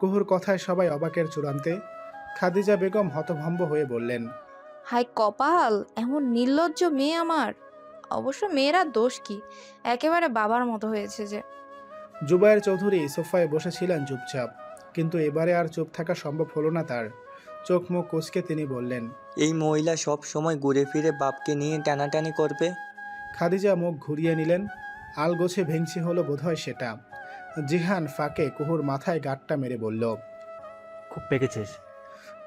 কুহুর কথায় সবাই অবাকের চূড়ান্তে খাদিজা বেগম হতভম্ব হয়ে বললেন হাই কপাল এমন নির্লজ্জ মেয়ে আমার। অবশ্য মেয়েরা দোষ কি? একেবারে বাবার মতো হয়েছে যে। জুবায়ের চৌধুরী সোফায় বসেছিলেন চুপচাপ কিন্তু এবারে আর চুপ থাকা সম্ভব হলো না তার। চোখ মুখ কুচকে তিনি বললেন এই মহিলা সব সময় ঘুরে ফিরে বাপকে নিয়ে টানাটানি করবে? খাদিজা মুখ ঘুরিয়ে নিলেন আলগোছে ভেংচি হলো বোধহয় সেটা। জিহান ফাঁকে কুহুর মাথায় গাঁটটা মেরে বলল খুব পেকেছিস।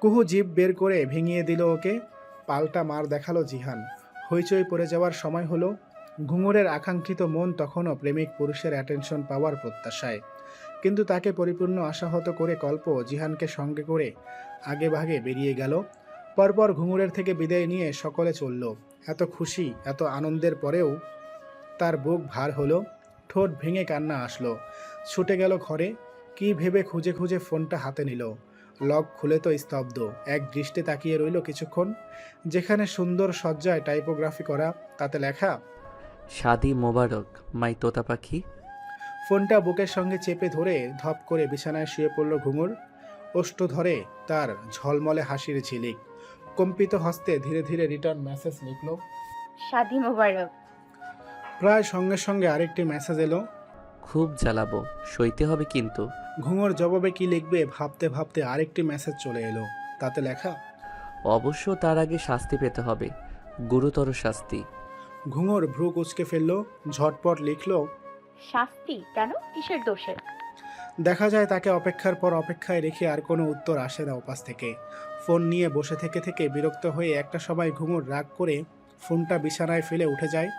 কুহু জিভ বের করে ভেঙিয়ে দিল ওকে পাল্টা মার দেখাল জিহান। হইচই পড়ে যাওয়ার সময় হলো ঘুঙুরের আকাঙ্ক্ষিত মন তখনও প্রেমিক পুরুষের অ্যাটেনশন পাওয়ার প্রত্যাশায়। কিন্তু তাকে পরিপূর্ণ আশাহত করে কল্প জিহানকে সঙ্গে করে আগে ভাগে বেরিয়ে গেল। পরপর ঘুঙুরের থেকে বিদায় নিয়ে সকলে চলল। এত খুশি এত আনন্দের পরেও তার বুক ভার হলো ঠোঁট ভেঙে কান্না আসলো। ছুটে গেল ঘরে। কি ভেবে খুঁজে খুঁজে ফোনটা হাতে নিল। লক খুলে তো স্তব্ধ। এক দৃষ্টে তাকিয়ে রইল কিছুক্ষণ। যেখানে সুন্দর সজ্জায় টাইপোগ্রাফি করা তাতে লেখা শাদি মোবারক মাই তোতা পাখি। ফোনটা বুকের সঙ্গে চেপে ধরে ধপ করে বিছানায় শুয়ে পড়ল ঘুঙুর। ওষ্ঠ ধরে তার ঝলমলে হাসির ঝিলিক। কম্পিত হস্তে ধীরে ধীরে রিটার্ন মেসেজ লিখল শাদি মোবারক। প্রায় সঙ্গে সঙ্গে আরেকটি মেসেজ এলো খুব জ্বালাবো সইতে হবে কিন্তু। ঘুঙুর জবাবে কি লিখবে ভাবতে ভাবতে আরেকটি মেসেজ চলে এলো। তাতে লেখা অবশ্য তার আগে শাস্তি পেতে হবে গুরুতর শাস্তি। ঘুঙুর ভ্রু কুচকে ফেলল ঝটপট লিখলো শাস্তি কেন? কিসের দোষে? দেখা যায় তাকে অপেক্ষার পর অপেক্ষায় রেখে আর কোনো উত্তর আসে না ওপাশ থেকে। ফোন নিয়ে বসে থেকে থেকে বিরক্ত হয়ে একটা সময় ঘুঙুর রাগ করে ফোনটা বিছানায় ফেলে উঠে যায়।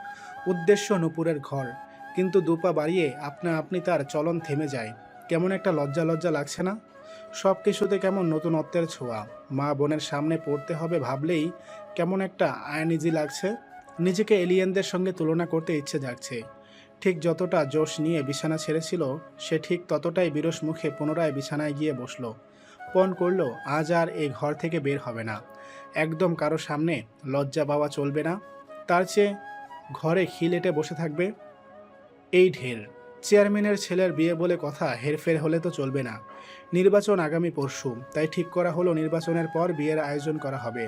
উদ্দেশ্য নুপুরের ঘর। কিন্তু দুপা বাড়িয়ে আপনা আপনি তার চলন থেমে যায়। কেমন একটা লজ্জা লজ্জা লাগছে না? সব কিছুতে কেমন নতুনত্বের ছোঁয়া। মা বোনের সামনে পড়তে হবে ভাবলেই কেমন একটা আয়নিজি লাগছে। নিজেকে এলিয়েনদের সঙ্গে তুলনা করতে ইচ্ছে জাগছে। ঠিক যতটা জোশ নিয়ে বিছানা ছেড়েছিল, সে ঠিক ততটাই বিরস মুখে পুনরায় বিছানায় গিয়ে বসল। পণ করল, আজ আর এই ঘর থেকে বের হবে না। একদম কারও সামনে লজ্জা পাওয়া চলবে না। তার চেয়ে ঘরে খিলেটে বসে থাকবে। এই ঢের চেয়ারম্যানের ছেলের বিয়ে বলে কথা হেরফের হলে তো চলবে না। নির্বাচন আগামী পরশু, তাই ঠিক করা হলো নির্বাচনের পর বিয়ের আয়োজন করা হবে।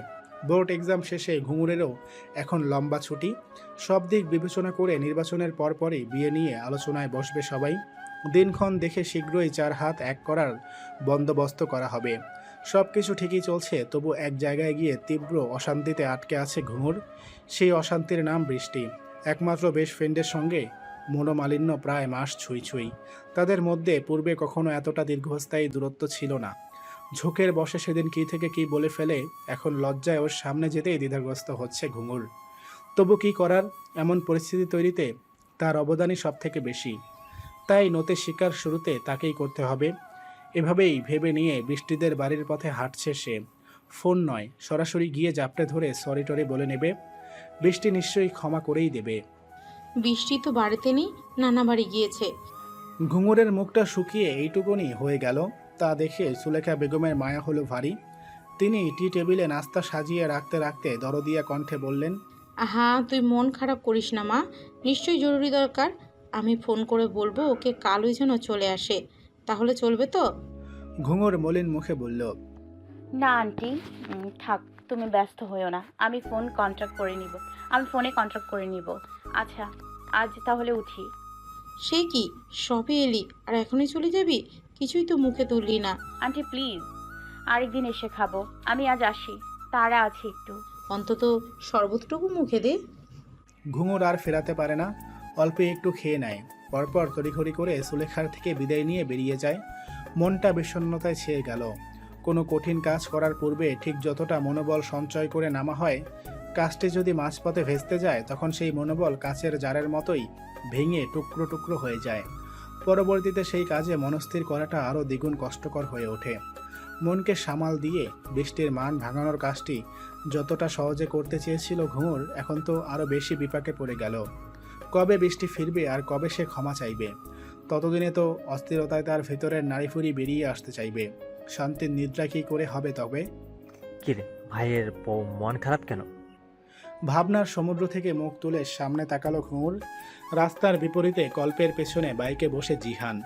বোর্ড এক্সাম শেষে ঘুঙুরেরও এখন লম্বা ছুটি। সব দিক বিবেচনা করে নির্বাচনের পরপরই বিয়ে নিয়ে আলোচনায় বসবে সবাই। দিনক্ষণ দেখে শীঘ্রই চার হাত এক করার বন্দোবস্ত করা হবে। সব কিছু ঠিকই চলছে, তবু এক জায়গায় গিয়ে তীব্র অশান্তিতে আটকে আছে ঘুঙুর। সেই অশান্তির নাম বৃষ্টি। একমাত্র বেশ ফ্রেন্ডের সঙ্গে মনোমালিন্য প্রায় মাস ছুঁই ছুঁই। তাদের মধ্যে পূর্বে কখনো এতটা দীর্ঘস্থায়ী দূরত্ব ছিল না। ঝোঁকের বসে সেদিন কী থেকে কী বলে ফেলে, এখন লজ্জায় ওর সামনে যেতেই দ্বিধাগ্রস্ত হচ্ছে ঘুঙুর। তবু কি করার, এমন পরিস্থিতি তৈরিতে তার অবদানই সব থেকে বেশি। তাই নতে শিকার শুরুতে তাকেই করতে হবে। এভাবেই ভেবে নিয়ে বৃষ্টিদের বাড়ির পথে হাঁটছে সে। ফোন নয়, সরাসরি গিয়ে জাপটে ধরে সরি টরি বলে নেবে। বৃষ্টি নিশ্চয়ই ক্ষমা করেই দেবে। বৃষ্টি তো বাড়িতে নেই নানা বাড়ি গিয়েছে। ঘুঙুরের মুখটা শুকিয়ে এইটুকুনি হয়ে গেল তা দেখে সুলেখা বেগমের মায়া হলো ভারী। তিনি টি টেবিলে নাস্তা সাজিয়ে রাখতে রাখতে দরদিয়া কণ্ঠে বললেন আহা তুই মন খারাপ করিস না মা নিশ্চয়ই জরুরি দরকার। আমি ফোন করে বলব ওকে কালই যেন চলে আসে তাহলে চলবে তো? ঘুঙুর মলিন মুখে বলল না আন্টি থাক তুমি ব্যস্ত হইও না আমি ফোন কন্ট্রাক্ট করে নিব আমি ফোনে কন্ট্রাক্ট করে নিব। আচ্ছা আজ তাহলে উঠি। সে কি? সবে এলি আর এখনই চলে যাবি? কিছুই তো মুখে তুললি না। আন্টি প্লিজ আরেকদিন এসে খাব। আমি আজ আসি তারা আছে একটু। অন্তত শরবতটুকু মুখে দে। ঘুঙুর আর ফেরাতে পারে না অল্প একটু খেয়ে নেয়। পরপর তড়িঘড়ি করে সুলেখার থেকে বিদায় নিয়ে বেরিয়ে যায়। মনটা বিষণ্ণতায় ছেয়ে গেল। কোনো কঠিন কাজ করার পূর্বে ঠিক যতটা মনোবল সঞ্চয় করে নামা হয় কাজটি যদি মাঝপথে ভেস্তে যায়, তখন সেই মনোবল কাছের জারের মতোই ভেঙে টুকরো টুকরো হয়ে যায়। পরবর্তীতে সেই কাজে মনস্থির করাটা আরও দ্বিগুণ কষ্টকর হয়ে ওঠে। মনকে সামাল দিয়ে বৃষ্টির মান ভাঙানোর কাজটি যতটা সহজে করতে চেয়েছিল ঘুঙুর, এখন তো আরও বেশি বিপাকে পড়ে গেল। কবে বৃষ্টি ফিরবে আর কবে সে ক্ষমা চাইবে? ততদিনে তো অস্থিরতায় তার ভেতরের নারীফুরি বেরিয়ে আসতে চাইবে। শান্তির নিদ্রা কী করে হবে তবে? কিরে, ভাইয়ের মন খারাপ কেন? ভাবনার সমুদ্র থেকে মুখ তুলে সামনে তাকালো ঘুঙুর। রাস্তার বিপরীতে কল্পের পেছনে বাইকে বসে জিহান।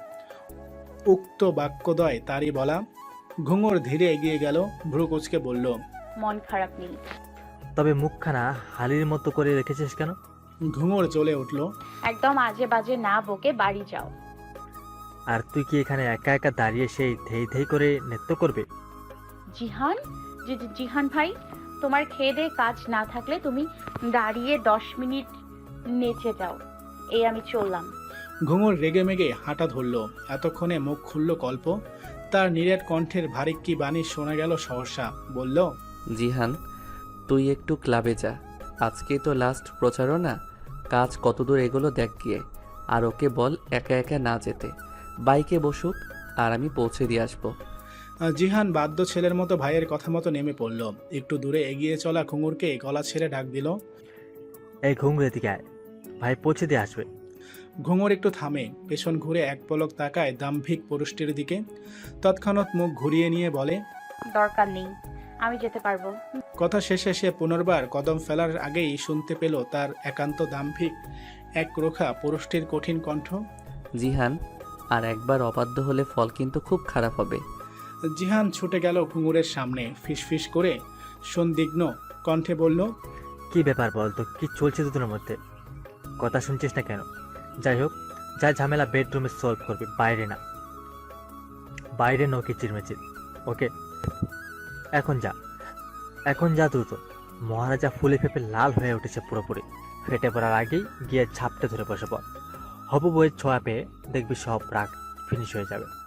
উক্ত বাক্যদয় তারই বলা। ঘুঙুর ধীরে এগিয়ে গেল ভ্রু কুচকে বলল মন খারাপ নেই। তবে মুখখানা হালির মতো করে রেখেছিস কেন? ঘুঙুর চলে উঠল একদম আজে বাজে না বকে বাড়ি যাও। আর তুই কি এখানে একা একা দাঁড়িয়ে সেই ধেই ধেই করে নৃত্য করবে? জিহান? জি জি- জিহান ভাই? তোমার খেয়ে দিয়ে কাজ না থাকলে তুমি দাঁড়িয়ে দশ মিনিট নেচে যাও। এই আমি চললাম। ঘুঙুর রেগে মেগে হাঁটা ধরল। এতক্ষণে মুখ খুলল কল্প। তার নিরেট কণ্ঠের ভারিক্কি বাণী শোনা গেল সহসা। বলল জিহান তুই একটু ক্লাবে যা। আজকে তো লাস্ট প্রচারণা। কাজ কতদূর এগোলো দেখ গিয়ে। আর ওকে বল একা একা না যেতে। বাইকে বসুক আর আমি পৌঁছে দিয়ে আসব। জিহান বাদ্য ছেলের মতো ভাইয়ের কথা মতো নেমে পড়ল। একটু দূরে এগিয়ে চলা ঘুঙুরকে গলা ছেড়ে ডাক দিল। এই ঘুঙুর দিকে আয়। ভাই পৌঁছে দিয়ে আসবে। ঘুঙুর একটু থামে পেছন ঘুরে এক পলক তাকায় দাম্ভিক পুরুষটির দিকে। তৎক্ষণাৎ মুখ ঘুরিয়ে নিয়ে বলে দরকার নেই আমি যেতে পারব। কথা শেষে সে পুনর্বার কদম ফেলার আগেই শুনতে পেল তার একান্ত দাম্ভিক এক রোখা পুরুষটির কঠিন কণ্ঠ। জিহান আর একবার অবাধ্য হলে ফল কিন্তু খুব খারাপ হবে। জিহান ছুটে গেল ঘুঙুরের সামনে, ফিসফিস করে। সন্দিগ্ন কণ্ঠে বলল, কি ব্যাপার বল তো? কি চলছে দুটোর মধ্যে? কথা শুনছিস না কেন? যাই হোক, যা ঝামেলা বেডরুমে সলভ করবি, বাইরে না। বাইরে নো কিচিরমিচির ওকে? এখন যা। এখন যা দ্রুত। মহারাজা ফুলে ফেপে লাল হয়ে উঠেছে পুরোপুরি। ফেটে পড়ার আগেই গিয়ে ঝাপটে ধরে বসে পড়। হবু বইয়ের ছোঁয়া পেয়ে দেখবি সব রাগ ফিনিশ হয়ে যাবে।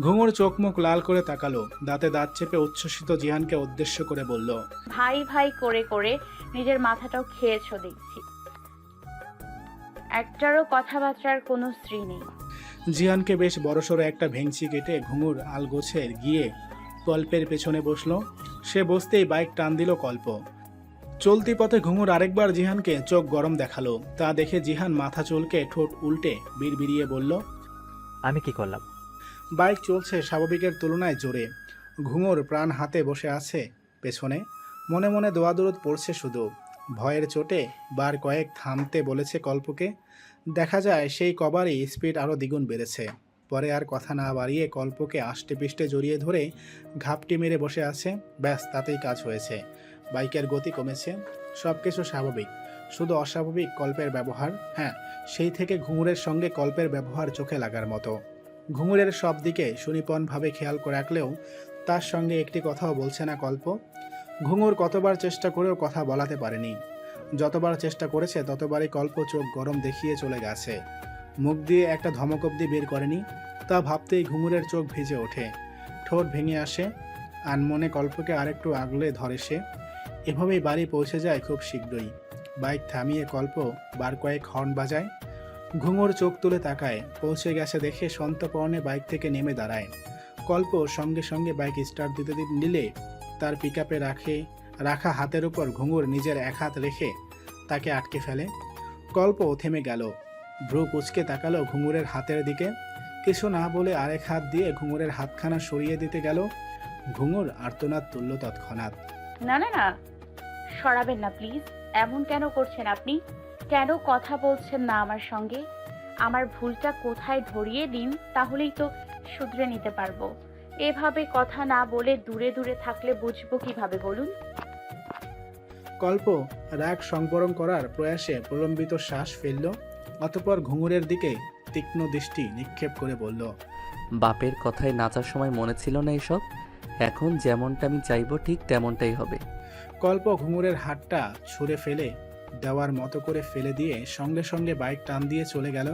ঘুঙুর চোখ মুখ লাল করে তাকালো দাঁতে দাঁত চেপে উচ্ছ্বসিত জিহানকে উদ্দেশ্য করে বলল ভাই ভাই করে করে নিজের মাথাটাও খেয়েছো দেখছি। একটারও কথাবার্তার কোনো স্ত্রী নেই। জিহানকে বেশ বড়সড় একটা ভেংচি কেটে ঘুঙুর আলগোছে গিয়ে কল্পের পেছনে বসল। সে বসতেই বাইক টান দিল কল্প। চলতি পথে ঘুঙুর আরেকবার জিহানকে চোখ গরম দেখাল। তা দেখে জিহান মাথা চুলকে ঠোঁট উল্টে বিড়বিড়িয়ে বলল আমি কি করলাম? বাইক চলছে স্বাভাবিকের তুলনায় জোরে। ঘুঙুর প্রাণ হাতে বসে আছে, পেছনে। মনে মনে দোয়াদুরুদ পড়ছে শুধু। ভয়ের চোটে বার কয়েক থামতে বলেছে কল্পকে। দেখা যায় সেই কবারই স্পিড আরও দ্বিগুণ বেড়েছে। পরে আর কথা না বাড়িয়ে কল্পকে আষ্টে পিষ্টে জড়িয়ে ধরে ঘাপটি মেরে বসে আছে। ব্যাস, তাতেই কাজ হয়েছে। বাইকের গতি কমেছে। সব কিছু স্বাভাবিক। শুধু অস্বাভাবিক কল্পের ব্যবহার হ্যাঁ সেই থেকে ঘুঙুরের সঙ্গে কল্পের ব্যবহার চোখে লাগার মতো। ঘুঙুরের সব দিকে সুনিপনভাবে খেয়াল রাখলেও তার সঙ্গে একটি কথাও বলছে না কল্প। ঘুঙুর কতবার চেষ্টা করেও কথা বলাতে পারেনি। যতবার চেষ্টা করেছে, ততবারই কল্প চোখ গরম দেখিয়ে চলে গেছে। মুখ দিয়ে একটা ধমক অব্দি বের করেনি, তা ভাবতেই ঘুঙুরের চোখ ভিজে ওঠে। ঠোঁট ভেঙে আসে আনমনে কল্পকে আরেকটু আগলে ধরে সে। এভাবেই বাড়ি পৌঁছে যায় খুব শীঘ্রই। বাইক থামিয়ে কল্প বার কয়েক হর্ন বাজায়। ঘুঙুর চোখ তুলে তাকায়, পৌঁছে গেছে দেখে সন্তপর্ণে বাইক থেকে নেমে দাঁড়ায়। কল্প সঙ্গে সঙ্গে বাইক স্টার্ট দিতে দি- নিলে তার পিক রাখে, রাখা হাতের উপর ঘুঙুর নিজের এক হাত রেখে তাকে আটকে ফেলে। কল্প থেমে গেল। ভ্রু কুচকে তাকালো ঘুঙুরের হাতের দিকে। কিছু না বলে আরেক হাত দিয়ে ঘুঙুরের হাতখানা সরিয়ে দিতে গেল। ঘুঙুর আর্তনাদ তুলল তৎক্ষণাৎ। না না না, সরাবেন না, প্লিজ। এমন কেন করছেন আপনি? কেন কথা বলছেন না আমার সঙ্গে? আমার ভুলটা কোথায় ধরিয়ে দিন? তাহলেই তো শুধরে নিতে পারব। এভাবে কথা না বলে দূরে দূরে থাকলে বুঝব কীভাবে বলুন? কল্প রাগ সংবরণ করার প্রয়াসে প্রলম্বিত শ্বাস ফেলল অতপর ঘুঙুরের দিকে তীক্ষ্ণ দৃষ্টি নিক্ষেপ করে বলল বাপের কথায় নাচার সময় মনে ছিল না এসব? এখন যেমনটা আমি চাইব ঠিক তেমনটাই হবে। কল্প ঘুঙুরের হাতটা ছুঁড়ে ফেলে দেওয়ার মতো করে ফেলে দিয়ে সঙ্গে সঙ্গে বাইক টান দিয়ে চলে গেল।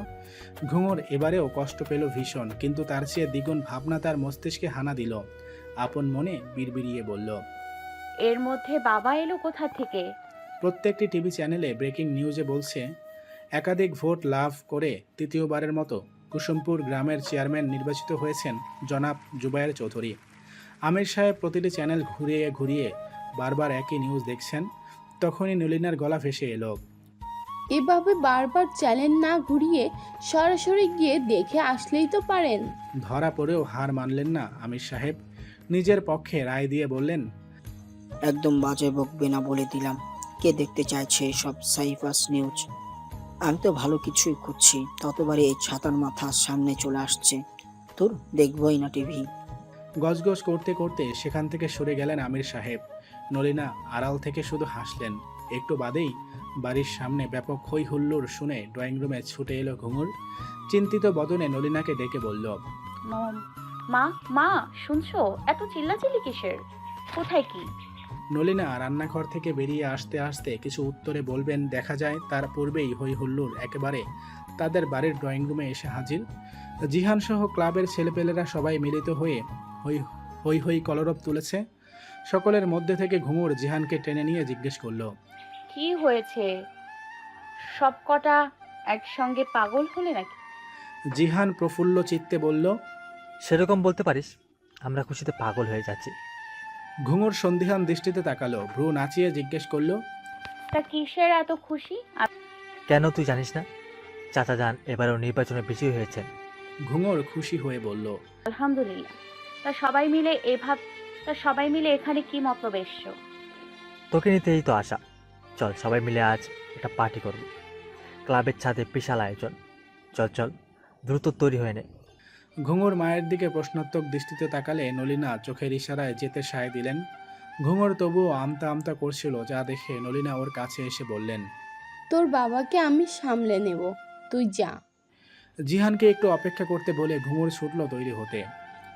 ঘুঙুর এবারেও কষ্ট পেল ভীষণ কিন্তু তার চেয়ে দ্বিগুণ ভাবনা তার মস্তিষ্কে হানা দিল। আপন মনে বিড়বিড়িয়ে বলল এর মধ্যে বাবা এলো কোথা থেকে? প্রত্যেকটি টিভি চ্যানেলে ব্রেকিং নিউজে বলছে একাধিক ভোট লাভ করে তৃতীয়বারের মতো কুসুমপুর গ্রামের চেয়ারম্যান নির্বাচিত হয়েছেন জনাব জুবায়ের চৌধুরী। আমির সাহেব প্রতিটি চ্যানেল ঘুরিয়ে ঘুরিয়ে বারবার একই নিউজ দেখছেন। তখনই নলিনার গলা ভেসে এলো। এভাবে বারবার চ্যানেল না ঘুরিয়ে সরাসরি গিয়ে দেখে আসলেই তো পারেন। ধরা পড়েও হার মানলেন না আমির সাহেব। নিজের পক্ষে রায় দিয়ে বললেন একদম বাজে বকবে না বলে দিলাম। কে দেখতে চাইছে সব সাইফাস নিউজ? আমি তো ভালো কিছুই খুঁজছি। ততবারই এই ছাতার মাথা সামনে চলে আসছে। তোর দেখবই না টিভি। গজগজ করতে করতে সেখান থেকে সরে গেলেন আমির সাহেব। নলিনা আড়াল থেকে শুধু হাসলেন। একটু বাদেই বাড়ির সামনে ব্যাপক হই হুল্লোড় শুনে ড্রয়িং রুমে ছুটে এলো ঘুঙুর। চিন্তিত বদনে নলিনাকে ডেকে বলল মা মা শুনছো? এত চিল্লাচিল্লি কিসের? কোথায় কি? নলিনা রান্নাঘর থেকে বেরিয়ে আসতে আসতে কিছু উত্তরে বলবেন দেখা যায় তার পূর্বেই হই হুল্লোড় একেবারে তাদের বাড়ির ড্রয়িং রুমে এসে হাজির। জিহান সহ ক্লাবের ছেলেপেলেরা সবাই মিলিত হয়ে হই হই হই কলরব তুলেছে। সকলের মধ্যে থেকে ঘুঙুর জিহানকে টেনে নিয়ে জিজ্ঞেস করল কি হয়েছে? সব কটা একসঙ্গে পাগল হলে নাকি? জিহান প্রফুল্ল চিত্তে বলল সেরকম বলতে পারিস আমরা খুশিতে পাগল হয়ে যাচ্ছি। ঘুঙুর সন্ধিহান দৃষ্টিতে তাকালো ভ্রু নাচিয়ে জিজ্ঞেস করল তা কিসের এত খুশি? কেন তুই জানিস না? চাচা যান এবারও নির্বাচনে বিজয়ী হয়েছেন। ঘুঙুর খুশি হয়ে বলল আলহামদুলিল্লাহ। তা সবাই মিলে এভাব তা সবাই মিলে এখানে কি মতলব এসছো তোকে নিতেই তো আশা। চল সবাই মিলে আজ একটা পার্টি করব। ক্লাবের ছাদে বিশাল আয়োজন। চল চল দ্রুত তৈরি হয়ে নে। ঘুঙুর মায়ের দিকে প্রশ্নাত্মক দৃষ্টিতে তাকালে নলিনা চোখের ইশারায় যেতে সায় দিলেন। ঘুঙুর তবুও আমতা আমতা করছিল যা দেখে নলিনা ওর কাছে এসে বললেন তোর বাবাকে আমি সামলে নেব। তুই যা। জিহানকে একটু অপেক্ষা করতে বলে ঘুঙুর ছুটল তৈরি হতে।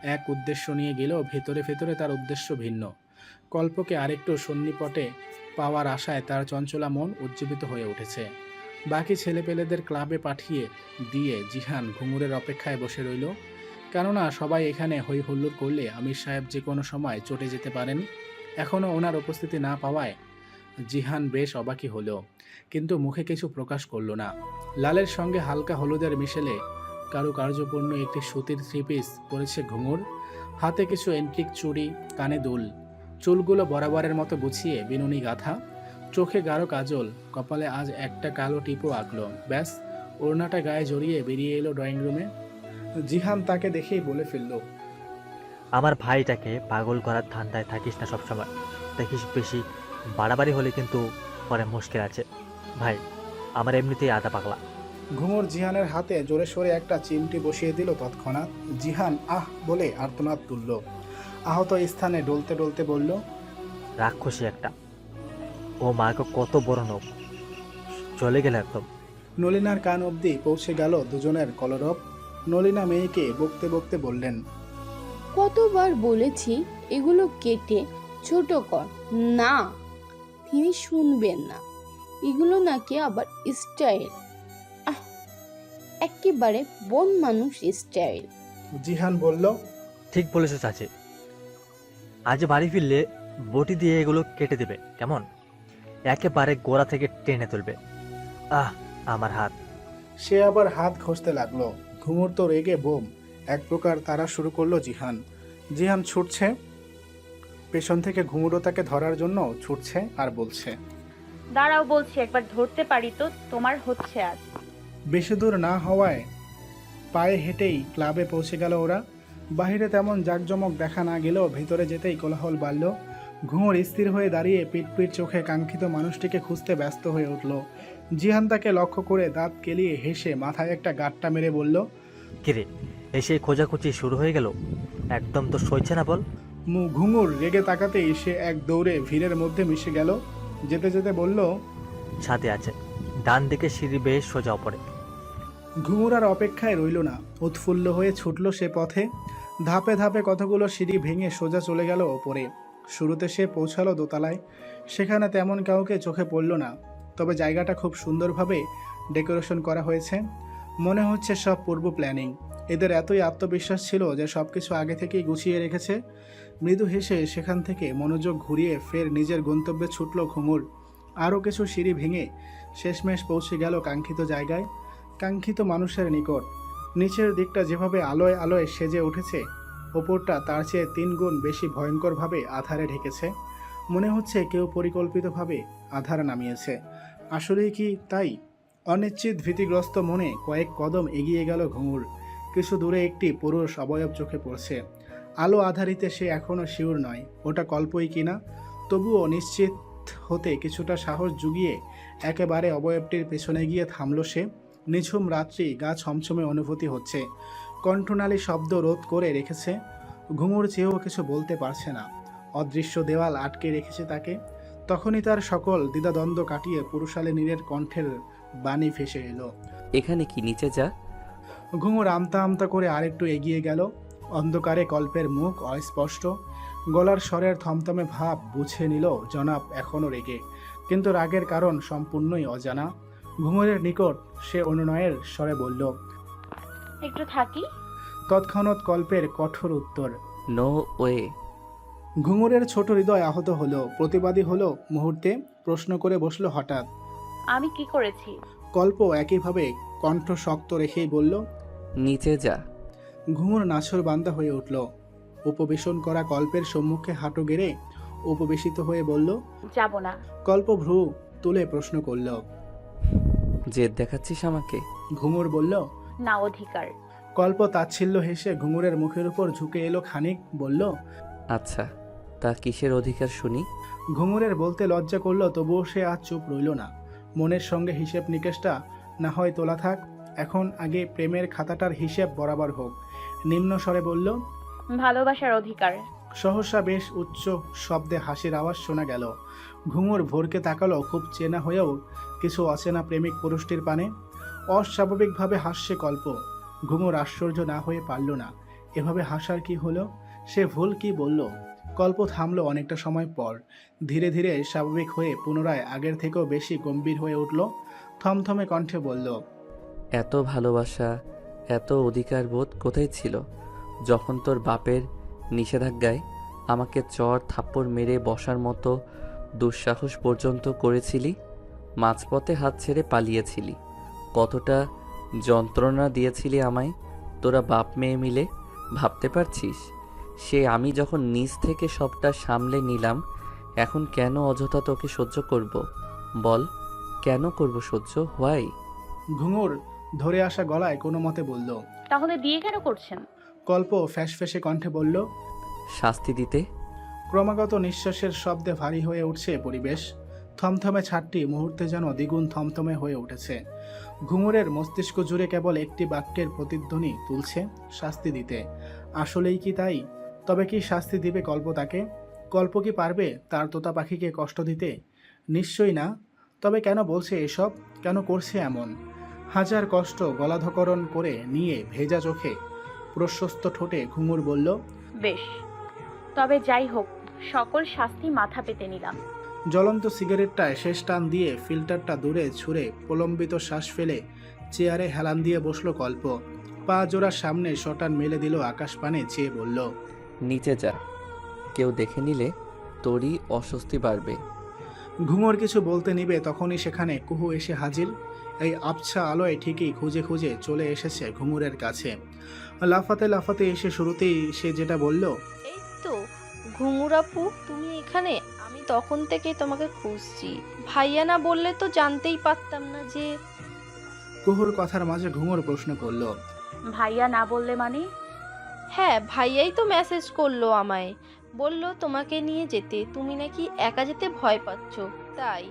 এক উদ্দেশ্য নিয়ে গেলেও ভেতরে ভেতরে তার উদ্দেশ্য ভিন্ন। কল্পকে আরেকটু সন্নিপটে পাওয়ার আশায় তার চঞ্চলা মন উজ্জীবিত হয়ে উঠেছে। বাকি ছেলেপেলেদের ক্লাবে পাঠিয়ে দিয়ে জিহান ঘুঙুরের অপেক্ষায় বসে রইল। কেননা সবাই এখানে হই হুল্লোড় করলে আমির সাহেব যে কোনো সময় চটে যেতে পারেন। এখনও ওনার উপস্থিতি না পাওয়ায় জিহান বেশ অবাকই হলো। কিন্তু মুখে কিছু প্রকাশ করল না। লালের সঙ্গে হালকা হলুদের মিশেলে কারুকার্যপূর্ণ একটি সুতির থ্রি পিস পরেছে ঘুঙুর। হাতে কিছু এন্টিক চুড়ি, কানে দুল। চুলগুলো বরাবরের মতো গুছিয়ে বিনুনি গাথা। চোখে গাঢ় কাজল, কপালে আজ একটা কালো টিপও আঁকলো। ব্যাস, ওড়নাটা গায়ে জড়িয়ে বেরিয়ে এলো ড্রয়িং রুমে জিহান তাকে দেখেই বলে ফেলল, আমার ভাইটাকে পাগল করার ধান্দায় থাকিস না সবসময়। দেখিস বেশি বাড়াবাড়ি হলে কিন্তু পরে মুশকিল আছে। ভাই, আমার এমনিতেই আদা পাগলা। ঘুঙুর জিহানের হাতে জোরে সোরে একটা চিমটি বসিয়ে দিল তৎক্ষণাৎ। জিহান আহ! বলে আর্তনাদ তুলল। আহত স্থানে ডলতে ডলতে বলল রাক্ষসী একটা। ও মাকে কত বড় নোক চলে গেল একদম। নলিনার কান অবধি পৌঁছে গেল দুজনের কলরব। নলিনা মেয়েকে বকতে বকতে বললেন কতবার বলেছি এগুলো কেটে ছোট কর। না তিনি শুনবেন না। এগুলো নাকি আবার স্টাইল। একেবারে বন মানুষ স্টাইল। জিহান বলল ঠিক বলেছ চাচি। আজ বাড়ি ফিরলে বটি দিয়ে এগুলো কেটে দেবে কেমন? একেবারে গোড়া থেকে টেনে তুলবে। আহ আমার হাত। সে আবার হাত ঘষতে লাগল। ঘুমুর তো রেগে বোম। এক প্রকার তারা শুরু করল জিহান। জিহান ছুটছে। পেছন থেকে ঘুমুরও তাকে ধরার জন্য ছুটছে আর বলছে দাঁড়াও বলছি একবার ধরতে পারি তো? তোমার হচ্ছে আজ। বেশি দূর না হওয়ায় পায়ে হেঁটেই ক্লাবে পৌঁছে গেল ওরা। বাইরে তেমন জাঁকজমক দেখা না গেলেও ভিতরে যেতেই কোলাহল বাড়ল। ঘুঙুর স্থির হয়ে দাঁড়িয়ে পিট পিট চোখে কাঙ্ক্ষিত মানুষটিকে খুঁজতে ব্যস্ত হয়ে উঠল। জিহান তাকে লক্ষ্য করে দাঁত কেলিয়ে হেসে মাথায় একটা গাঁটটা মেরে বলল কিরে এসে খোঁজাখুঁজি শুরু হয়ে গেল? একদম তো সইছে না বল? মু ঘুঙুর রেগে তাকাতেই সে এক দৌড়ে ভিড়ের মধ্যে মিশে গেল। যেতে যেতে বলল ছাদে আছে। ডান দিকে সিঁড়ি বেয়ে সোজা পড়ে ঘুঙুর আর অপেক্ষায় রইল না। উৎফুল্ল হয়ে ছুটল সে পথে। ধাপে ধাপে কতগুলো সিঁড়ি ভেঙে সোজা চলে গেল ওপরে। শুরুতে সে পৌঁছালো দোতলায়। সেখানে তেমন কাউকে চোখে পড়ল না। তবে জায়গাটা খুব সুন্দরভাবে ডেকোরেশন করা হয়েছে। মনে হচ্ছে সব পূর্ব প্ল্যানিং। এদের এতই আত্মবিশ্বাস ছিল যে সব কিছু আগে থেকেই গুছিয়ে রেখেছে। মৃদু হেসে সেখান থেকে মনোযোগ ঘুরিয়ে ফের নিজের গন্তব্যে ছুটল ঘুঙুর। আরও কিছু সিঁড়ি ভেঙে শেষমেশ পৌঁছে গেল কাঙ্ক্ষিত জায়গায়। কাঙ্ক্ষিত মানুষের নিকট। নিচের দিকটা যেভাবে আলোয় আলোয় সেজে উঠেছে, ওপরটা তার চেয়ে তিন গুণ বেশি ভয়ঙ্করভাবে আধারে ঢেকেছে। মনে হচ্ছে কেউ পরিকল্পিতভাবে আধার নামিয়েছে। আসলেই কি তাই? অনিশ্চিত ভীতিগ্রস্ত মনে কয়েক কদম এগিয়ে গেল ঘুঙুর। কিছু দূরে একটি পুরুষ অবয়ব চোখে পড়ছে। আলো আধারিতে সে এখনও শিওর নয়, ওটা কল্পই কিনা তবুও নিশ্চিত হতে কিছুটা সাহস জুগিয়ে একেবারে অবয়বটির পেছনে গিয়ে থামল সে। নিঝুম রাত্রি গা ছমছমে অনুভূতি হচ্ছে। কণ্ঠনালী শব্দ রোধ করে রেখেছে। ঘুঙুর চেয়েও কিছু বলতে পারছে না। অদৃশ্য দেওয়াল আটকে রেখেছে তাকে। তখনই তার সকল দ্বিধাদ্বন্দ্ব কাটিয়ে পুরুষালে নীরের কণ্ঠের বাণী ভেসে এলো। এখানে কি নিচে যা? ঘুঙুর আমতা আমতা করে আরেকটু এগিয়ে গেল। অন্ধকারে কল্পের মুখ অস্পষ্ট। গলার স্বরের থমথমে ভাব বুঝে নিল জনাব এখনও রেগে। কিন্তু রাগের কারণ সম্পূর্ণই অজানা। ঘুঙুরের নিকট সে অনুনয়ের স্বরে বলল একটু থাকি। তৎক্ষণাৎ কল্পের কঠোর উত্তর নো ওয়ে। ঘুঙুরের ছোট হৃদয় আহত হলো প্রতিবাদী হলো মুহূর্তে প্রশ্ন করে বসল হঠাৎ। আমি কি করেছি? কল্প একইভাবে কণ্ঠ শক্ত রেখেই বলল নিচে যা। ঘুঙুর নাছর বান্দা হয়ে উঠল। উপবেশন করা কল্পের সম্মুখে হাঁটু গেড়ে উপবেশিত হয়ে বলল যাব না। কল্প ভ্রু তুলে প্রশ্ন করল জেদ দেখাচ্ছিস আমাকে? ঘুঙুর বলল না অধিকার। কল্প তাচ্ছিল্য হেসে ঘুঙুরের মুখের উপর ঝুঁকে এলো খানিক বলল আচ্ছা তা কিসের অধিকার শুনি? ঘুঙুরের বলতে লজ্জা করল তবুও সে আজ চুপ রইল না। মনের সঙ্গে হিসেব নিকেশটা না হয় তোলা থাক এখন আগে প্রেমের খাতাটার হিসেব বরাবর হোক। নিম্ন স্বরে বলল ভালোবাসার অধিকার। সহসা বেশ উচ্চ শব্দে হাসির আওয়াজ শোনা গেল। ঘুঙুর ভোরকে তাকালো খুব চেনা হয়েও কিছু অচেনা প্রেমিক পুরুষটির পানে? অস্বাভাবিকভাবে হাসছে কল্প। ঘুঙুর আশ্চর্য না হয়ে পারল না। এভাবে হাসার কি হলো? সে ভুল কি বলল? কল্প থামলো অনেকটা সময় পর। ধীরে ধীরে স্বাভাবিক হয়ে পুনরায় আগের থেকেও বেশি গম্ভীর হয়ে উঠল। থমথমে কণ্ঠে বলল, এত ভালোবাসা, এত অধিকার বোধ কোথায় ছিল? যখন তোর বাপের নিষেধাজ্ঞায় আমাকে চর থাপ্পড় মেরে বসার মতো দুঃসাহস পর্যন্ত করেছিলি? মাঝপথে হাত ছেড়ে পালিয়েছিলি। কতটা যন্ত্রণা দিয়েছিলি আমায় তোরা বাপ মেয়ে মিলে ভাবতে পারছিস? সে আমি যখন নিজ থেকে সবটা সামলে নিলাম এখন কেন অযথা তোকে সহ্য করব? বল কেন করব সহ্য? হোয়াই ঘুঙুর ধরে আসা গলায় কোনো মতে বলল। তাহলে বিয়ে কেন করছেন? কল্প ফ্যাস ফ্যাসে কণ্ঠে বলল শাস্তি দিতে? ক্রমাগত নিঃশ্বাসের শব্দে ভারী হয়ে উঠছে পরিবেশ। থমথমে ছাদটি মুহূর্তে যেন দ্বিগুণ থমথমে হয়ে উঠেছে। ঘুঙুরের মস্তিষ্ক জুড়ে কেবল একটি বাক্যের প্রতিধ্বনি তুলছে শাস্তি দিতে। আসলেই কি তাই? তবে কি শাস্তি দিবে কল্প তাকে? কল্প কি পারবে তার তোতা পাখিকে কষ্ট দিতে? নিশ্চয়ই না। তবে কেন বলছে এসব? কেন করছে এমন? হাজার কষ্ট গলাধকরণ করে নিয়ে ভেজা চোখে প্রশস্ত ঠোঁটে ঘুঙুর বলল, বেশ। তবে যাই হোক, সকল শাস্তি মাথা পেতে নিলাম। জ্বলন্ত সিগারেটটায় শেষ টান দিয়ে ফিল্টারটা দূরে ছুঁড়ে প্রলম্বিত শ্বাস ফেলে চেয়ারে হেলান দিয়ে বসল কল্প। পা জোড়ার সামনে শটান মেলে দিল আকাশ পানে চেয়ে বলল নিচে যা। কেউ দেখে নিলে তোরই অস্বস্তি বাড়বে। ঘুঙুর কিছু বলতে নিবে তখনই সেখানে কুহু এসে হাজির। এই আবছা আলোয় ঠিকই খুঁজে খুঁজে চলে এসেছে ঘুঙুরের কাছে। লাফাতে লাফাতে এসে শুরুতেই সে যেটা বলল এই তো ঘুঙুরাপু তুমি এখানে তখন থেকে তোমাকে খুঁজছি। ভাইয়া না বললে তো জানতেই পারতাম না যে কুহুর কথার মাঝে ঘুঙুর প্রশ্ন করল। ভাইয়া না বললে মানে? হ্যাঁ ভাইয়াই তো মেসেজ করল আমায়। বলল তোমাকে নিয়ে যেতে। তুমি নাকি একা যেতে ভয় পাচ্ছ। তাই।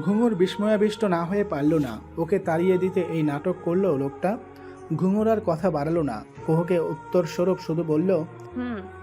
ঘুঙুর বিস্ময়াবিষ্ট না হয়ে পারল না। ওকে তাড়িয়ে দিতে এই নাটক করল লোকটা। ঘুঙুর আর কথা বাড়ালো না। কুহুকে উত্তর স্বরূপ শুধু বলল হুম।